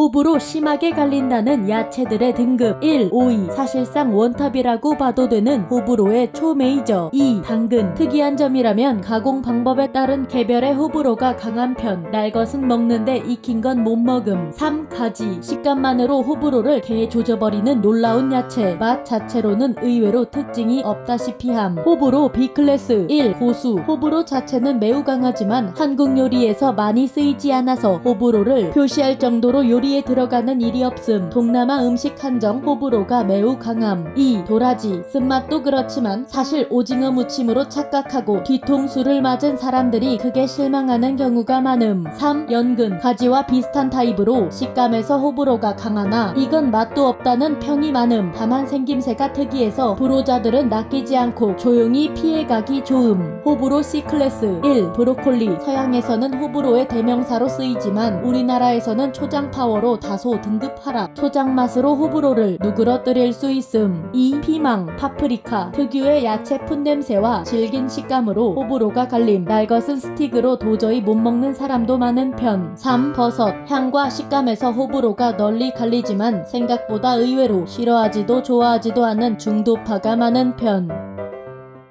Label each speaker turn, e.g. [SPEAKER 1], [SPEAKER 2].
[SPEAKER 1] 호불호 심하게 갈린다는 야채들의 등급 1. 오이 사실상 원탑이라고 봐도 되는 호불호의 초메이저 2. 당근 특이한 점이라면 가공 방법에 따른 개별의 호불호가 강한 편 날것은 먹는데 익힌 건 못 먹음 3. 가지 식감만으로 호불호를 개 조져버리는 놀라운 야채 맛 자체로는 의외로 특징이 없다시피 함 호불호 B클래스 1. 고수 호불호 자체는 매우 강하지만 한국 요리에서 많이 쓰이지 않아서 호불호를 표시할 정도로 요리 에 들어가는 일이 없음 동남아 음식 한정 호불호가 매우 강함 2. 도라지 쓴맛도 그렇지만 사실 오징어 무침으로 착각하고 뒤통수를 맞은 사람들이 크게 실망하는 경우가 많음 3. 연근 가지와 비슷한 타입으로 식감에서 호불호가 강하나 이건 맛도 없다는 평이 많음 다만 생김새가 특이해서 불호자들은 낚이지 않고 조용히 피해가기 좋음 호불호 C클래스 1. 브로콜리 서양에서는 호불호의 대명사로 쓰이지만 우리나라에서는 초장 파 워로 다소 등급 하락 초장 맛으로 호불호를 누그러뜨릴 수 있음 2. 피망 파프리카 특유의 야채 푼냄새와 질긴 식감으로 호불호가 갈림 날것은 스틱으로 도저히 못 먹는 사람도 많은 편 3. 버섯 향과 식감에서 호불호가 널리 갈리지만 생각보다 의외로 싫어하지도 좋아하지도 않는 중도파가 많은 편